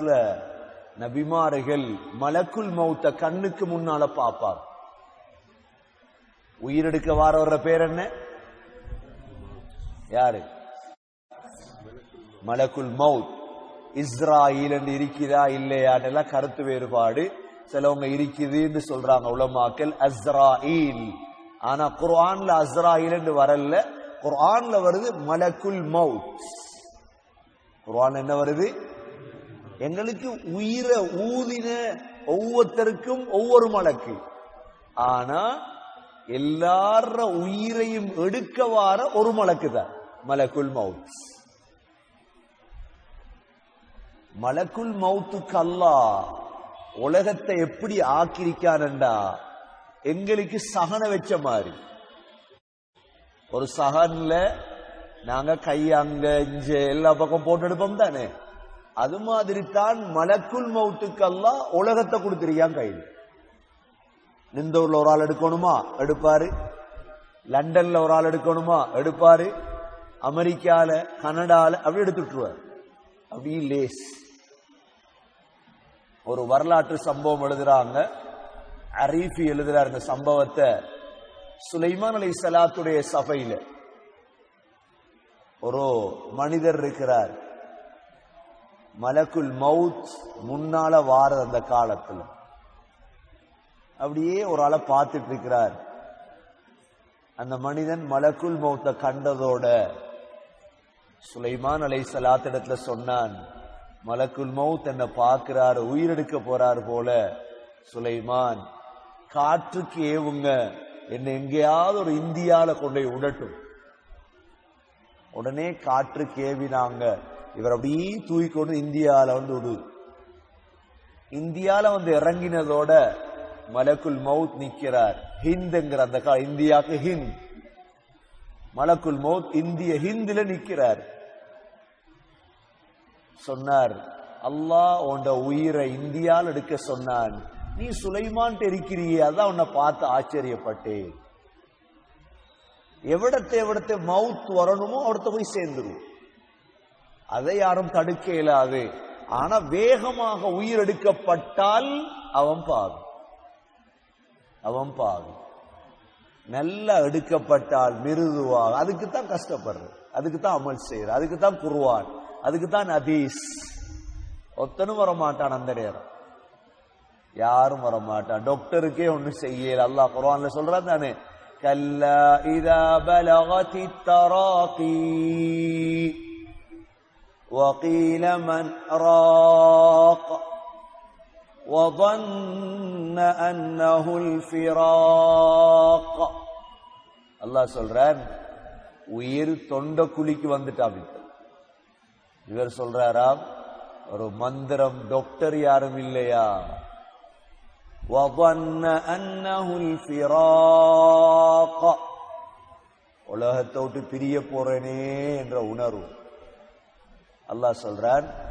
காலத்துல நபிமாறுகள் மலக்குல் மௌத்த கண்ணுக்கு முன்னால பாப்பார் உயிரெடுக்க வாரவர பேர் என்ன? யாரு? மலக்குல் மவுத் இஸ்ராயில் என்று இருக்கிறா இல்லையான்னு கருத்து வேறுபாடு சிலவங்க இருக்குதுன்னு சொல்றாங்க உலமாக்கல் அஸ்ராயில். ஆனா குர்ஆன்ல அஸ்ராயில் என்று வரல. குர்ஆன்ல வருது மலக்குல் மவுத் குர்ஆன் என்ன வருது? எங்களுக்கு உயிரை ஊதின ஒவ்வொருத்தருக்கும் ஒவ்வொரு மலக்கு ஆனா எல்லார உயிரையும் எடுக்க வார ஒரு மலக்கு தான் மலக்குல் மவுத். மலக்குல் மவுத்துக்கு அல்லா உலகத்தை எப்படி ஆக்கிரிக்கானண்டா எங்களுக்கு சகன வச்ச மாதிரி. ஒரு சகன்ல நாங்க கை அங்க இஞ்ச எல்லா பக்கம் போட்டு எடுப்போம் தானே? அது மாதிரி தான் மலக்குள் மவுத்துக்கு உலகத்தை கொடுத்துருக்கான் கையில். நிந்தூர்ல ஒரு ஆள் எடுக்கணுமா? எடுப்பாரு. லண்டன்ல ஒரு ஆள் எடுக்கணுமா? எடுப்பாரு. அமெரிக்கால கனடால அப்படி எடுத்துட்டுருவார் அப்படி லேஸ். ஒரு வரலாற்று சம்பவம் எழுதுறாங்க. அரீஃபி எழுதுறார் இந்த சம்பவத்தை. சுலைமான் அலி சலாத்துடைய சபையில. ஒரு மனிதர் இருக்கிறார். மலக்குல் மவுத் முன்னால வாரது அந்த காலத்துல. அப்படியே ஒரு ஆளை பார்த்துட்டு இருக்கிறார் அந்த மனிதன் மலக்குல் மௌத்த கண்டதோட சுலைமான் அலை சலாத்திடத்துல சொன்னான் மலக்குல் மௌத் என்ன பார்க்கிறார் உயிரெடுக்க போறார் போல சுலைமான். காற்றுக்கு ஏவுங்க என்னை எங்கேயாவது ஒரு இந்தியால கொண்டு உடட்டும். உடனே காற்றுக்கு ஏவினாங்க. இவர் அப்படியே தூக்கிக்கொண்டு இந்தியால வந்து விடு இந்தியால வந்து இறங்கினதோட மலக்குல் மவுத் நிக்கிறார். ஹிந்துங்கிற அந்த கா இந்தியாக்கு ஹிந்த். மலக்குல் மவுத் இந்திய ஹிந்துல நிக்கிறார். சொன்னார் அல்லாஹ் உன்ட உயிரை இந்தியால எடுக்க சொன்னான். நீ சுலைமான்ட்டு இருக்கிறியே அதான் உன்னை பார்த்து ஆச்சரியப்பட்டேன். எவிடத்தை எவிடத்தை மவுத் வரணுமோ அவடத்த போய் சேர்ந்துருவோம் அதை யாரும் தடுக்க இயலாது. ஆனா வேகமாக உயிர் எடுக்கப்பட்டால் அவன் பாகும் அவன் பாகும் நல்லா எடுக்கப்பட்டால் மிருதுவாக. அதுக்கு தான் கஷ்டப்படுறது. அதுக்கு தான் அமல் செய்யற அதுக்கு தான் குருவான் அதுக்கு தான் அதீஸ் ஒத்தனும் வரமாட்டான் அந்த நேரம். யாரும் வரமாட்டான். டாக்டருக்கே ஒண்ணு செய்யல. அல்லாஹ் குர்ஆன்ல சொல்றான் தானே? கல்லா இதா பலகதி தராகி. وقيل من راق وظن أنه الفراق அல்லாஹ் சொல்றார் உயிர் தொண்ட குழிக்கு வந்துட்டான் இவர் சொல்றாராம் ஒரு மந்திரம் டாக்டர் யாரும் இல்லையா وظن أنه الفراق உலகத்தை விட்டு பிரிய போறேனே என்ற உணர்வு அல்லாஹ் சொல்றான்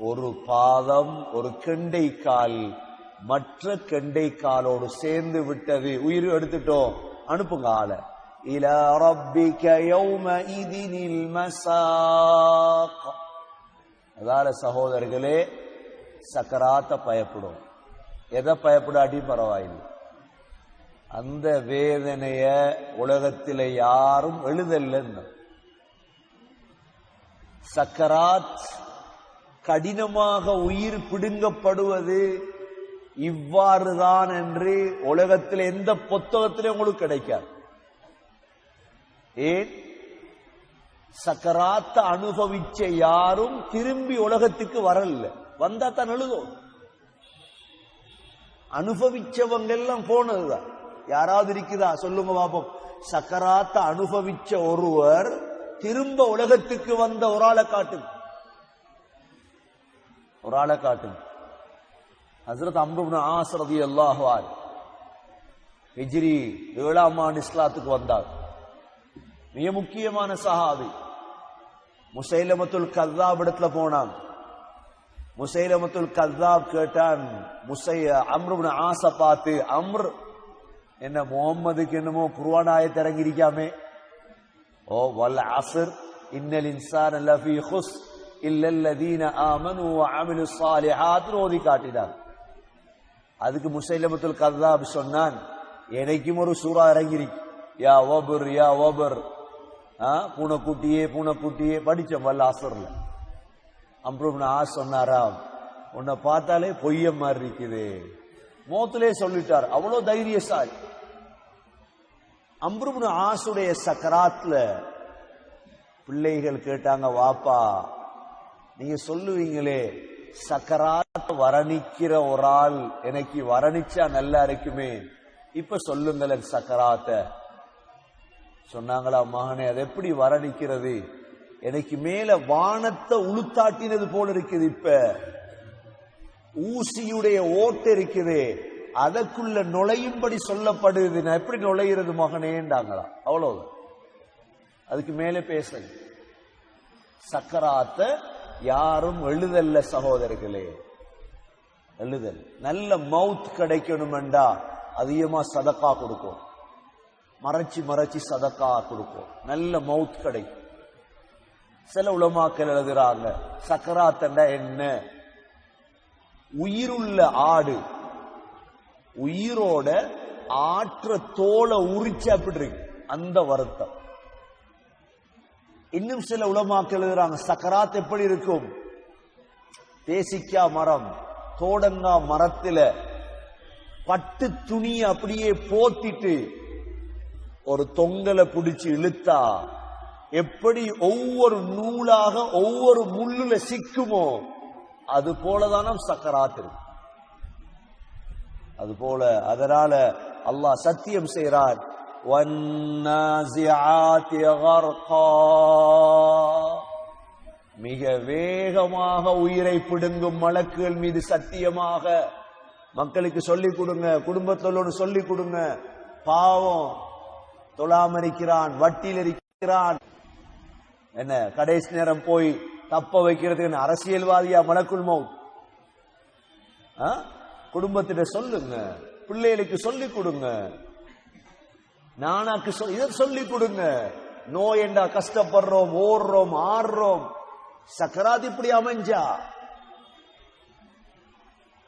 ஒரு பாதம் ஒரு கெண்டை கால் மற்ற கெண்டை காலோடு சேர்ந்து விட்டது. உயிர் எடுத்துட்டோம். அனுப்புங்க ஆள. இல அதால சகோதரர்களே சக்கராத்த பயப்படும். எதை பயப்படாட்டியும் பரவாயில்லை. அந்த வேதனைய உலகத்தில யாரும் எழுதல்ல சக்கராத் கடினமாக உயிர் பிடுங்கப்படுவது இவ்வாறுதான் என்று உலகத்தில் எந்த புத்தகத்திலும் உங்களுக்கு கிடைக்காது. ஏன்? சக்கராத்த அனுபவிச்ச யாரும் திரும்பி உலகத்துக்கு வரல. வந்தா தான் எழுதும். அனுபவிச்சவங்க எல்லாம் போனதுதான். யாராவது இருக்குதா? சொல்லுங்க பாப்போம். சக்கராத்த அனுபவிச்ச ஒருவர் திரும்ப உலகத்துக்கு வந்த ஒரு ஆளை காட்டும் ஒரு ஆளை காட்டும் ஹசரத் அம்புப்னு ஆசரதி அல்லாஹ்வால் ஹிஜ்ரி ஏழாம் ஆண்டு இஸ்லாத்துக்கு வந்தார். மிக முக்கியமான சஹாபி. முசைலமத்துல் கத்தாப் இடத்துல போனான். முசைலமத்துல் கத்தாப் கேட்டான் முசை அம்ருப்னு ஆசை பார்த்து அம்ர் என்ன முகம்மதுக்கு என்னமோ குர்வானாய இறங்கியிருக்காமே. ஓ வல் அசர் இன்னல் இன்சான லஃபீ ஹுஸ் இல்லல்லதீன ஆமனு வஅமிலு ஸாலிஹாத் ஓதி காட்டினார். அதுக்கு முசைலமத்துல் கதாப் சொன்னான் எனக்கும் ஒரு சூறா இறங்கிருக்கு யா ஓபர் யா ஓபர் பூனைக்குட்டியே பூனைக்குட்டியே. படிச்சோம் வல்ல அசர்ல அம்ருப்னு ஆ சொன்னாராம் உன்னை பார்த்தாலே பொய்ய மாதிரி இருக்குது. மோத்திலே சொல்லிட்டார் அவ்வளவு தைரியசாலி. அம்ருபுனு ஆசுடைய சக்கராத்ல பிள்ளைகள் கேட்டாங்க வாப்பா நீங்க சொல்லுவீங்களே சக்கராத் வரணிக்கிற ஒரு ஆள் எனக்கு வரணிச்சா நல்லா இருக்குமே இப்ப சொல்லுங்களேன் சக்கராத்த. சொன்னாங்களா மகனே அது எப்படி வரணிக்கிறது? எனக்கு மேல வானத்தை உளுத்தாட்டினது போல இருக்குது இப்ப. ஊசியுடைய ஓட்டு இருக்குது. அதற்குள்ள நுழையும்படி சொல்லப்படுது நான் எப்படி நுழையிறது மகனேண்டாங்களா அவ்வளவு அதுக்கு மேலே பேச சக்கராத்த யாரும் எழுதல்ல சகோதரர்களே. எழுதல். நல்ல மவுத் கிடைக்கணுமெண்டா அதிகமா சதக்கா கொடுக்கும். மறைச்சு மறைச்சு சதக்கா கொடுக்கும். நல்ல மவுத் கிடைக்கும். சில உலமாக்கள் எழுதுறாங்க சக்கராத்தண்டா என்ன? உயிருள்ள ஆடு உயிரோட ஆற்ற தோலை உரிச்சு அப்படி இருக்கு? அந்த வருத்தம். இன்னும் சில உலமாக்கள் எழுதுறாங்க சக்கராத் எப்படி இருக்கும்? தேசிக்கா மரம் தோடங்கா மரத்துல பட்டு துணியை அப்படியே போத்திட்டு ஒரு தொங்கலை பிடிச்சு இழுத்தா எப்படி ஒவ்வொரு நூலாக ஒவ்வொரு முள்ளுல சிக்குமோ அது போலதான சக்கராத் இருக்கு. அதுபோல அதனால அல்லாஹ் சத்தியம் செய்கிறார் மிக வேகமாக உயிரை பிடுங்கும் மலக்குகள் மீது சத்தியமாக மக்களுக்கு சொல்லிக் கொடுங்க குடும்பத்தோடு சொல்லிக் கொடுங்க. பாவம் தொழாமறிக்கிறான் வட்டியில் இருக்கிறான். என்ன கடைசி நேரம் போய் தப்ப வைக்கிறதுக்கு அரசியல்வாதியா மலக்குள் மவுத் குடும்பத்திட சொல்லுங்க. பிள்ளைகளுக்கு சொல்லிக் கொடுங்க. நானாக்கு சொல் இதை சொல்லிக் கொடுங்க. நோய் என்றா கஷ்டப்படுறோம் ஓடுறோம் ஆடுறோம். சக்கராத் இப்படி அமைஞ்சா?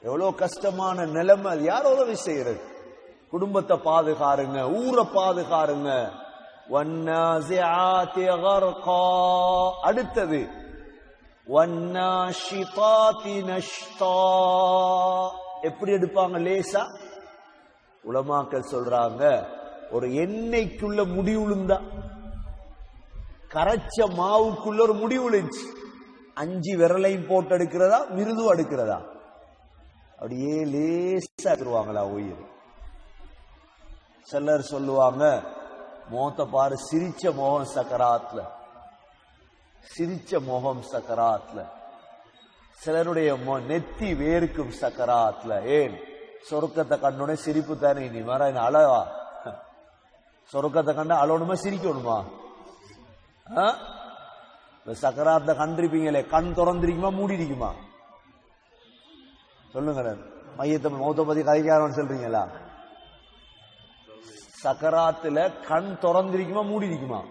எவ்வளவு கஷ்டமான நிலைமை அது யார் உதவி செய்யறது? குடும்பத்தை பாதுகாருங்க ஊரை பாதுகாருங்க. வன்னாசிஆத்தி கர்கா. அடுத்தது வன்னாஷிதாத்தி எப்படி எடுப்பாங்க லேசா? உலமாக்கள் சொல்றாங்க ஒரு எண்ணெய்க்குள்ள முடி உளுந்தா. கரைச்ச மாவுக்குள்ள ஒரு முடி விழுந்துச்சு அஞ்சு விரலையும் போட்டு எடுக்கிறதா மிருது எடுக்கிறதா? அப்படியே லேசா தருவாங்களா உயிர். சிலர் சொல்லுவாங்க மோத்த பாரு சிரிச்ச மோகம் சக்கராத்ல சிரிச்ச முகம் சக்கராத்ல சிலருடைய மொ- நெத்தி வேர்க்கும் சக்கராத்ல ஏன்? சொருக்கத்தை கண்டுனே சிரிப்பு தானே இனி வர அழவா? சொருக்கத்தை கண்டா அழணுமா சிரிக்கணுமா? சக்கராத்த கண்டிருப்பீங்களே கண் திறந்திருக்குமா மூடி இருக்குமா சொல்லுங்க மையத்தை மௌத்த பத்தி கதைக்காரன் சொல்றீங்களா? சக்கராத்துல கண் திறந்திருக்குமா மூடி இருக்குமா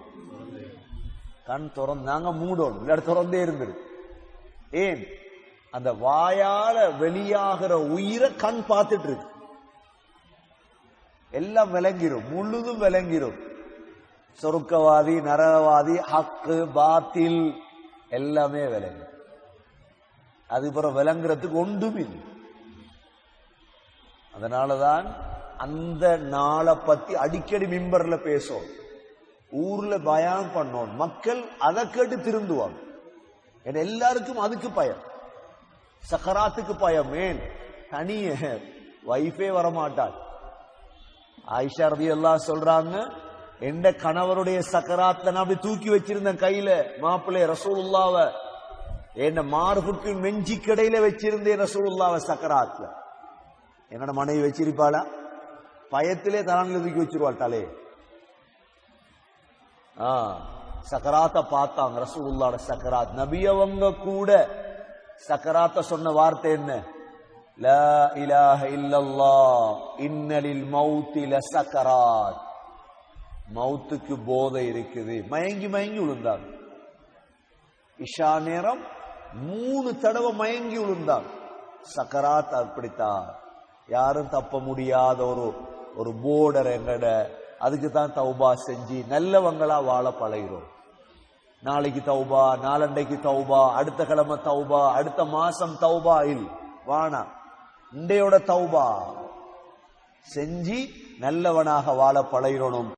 கண் திறந்தாங்க மூடணும். இல்லாட்டி திறந்தே இருந்துரு ஏன்? அந்த வாயால வெளியாகிற உயிரை கண் பார்த்துட்டு இருக்கு எல்லாம் விளங்கிரும் முழுதும் விளங்கிரும். சொருக்கவாதி நரகவாதி ஹக்கு பாத்தில் எல்லாமே விளங்கும். அதுக்கப்புறம் விளங்குறதுக்கு ஒன்றும் இல்லை. அதனாலதான் அந்த நாளை பத்தி அடிக்கடி மிம்பர்ல பேசும் ஊர்ல பயம் பண்ணோம். மக்கள் அதை கேட்டு திருந்துவாங்க. ஏன்னா எல்லாருக்கும் அதுக்கு பயம். சக்கராத்துக்கு பயம் ஏன் தனிய வைஃபே வரமாட்டாள். ஆயிஷா ரதி எல்லாம் சொல்றாங்க எந்த கணவருடைய சக்கராத்தை நான் அப்படி தூக்கி வச்சிருந்தேன் கையில மாப்பிள்ளை ரசூலுல்லாவ என்ன மார்புக்கு மெஞ்சி கடையில வச்சிருந்தேன் ரசூலுல்லாவ சக்கராத்துல என்னோட மனைவி வச்சிருப்பாளா? பயத்திலே தலான்ல தூக்கி வச்சிருவாள் தலையை. ஆ சக்கராத்த பார்த்தாங்க ரசூலுல்லாட சக்கராத் நபியவங்க கூட சக்கராத்த சொன்ன வார்த்தை என்ன? லா இலாஹ இல்லல்லாஹ். இன்னலில் மௌத்தி சக்கராத் மௌத்துக்கு போதை இருக்குது. மயங்கி மயங்கி விழுந்தாங்க இஷா நேரம் மூணு தடவை மயங்கி விழுந்தாங்க சக்கராத் அப்படித்தான். யாரும் தப்ப முடியாத ஒரு ஒரு போர்டர் எங்கட. அதுக்கு தான் தௌபா செஞ்சு நல்லவங்களா வாழ பழகிறோம். நாளைக்கு தௌபா நாளண்டைக்கு தௌபா அடுத்த கிழமை தௌபா அடுத்த மாசம் தௌபா இல். வானா இண்டையோட தௌபா. செஞ்சு நல்லவனாக வாழ பழகிறணும்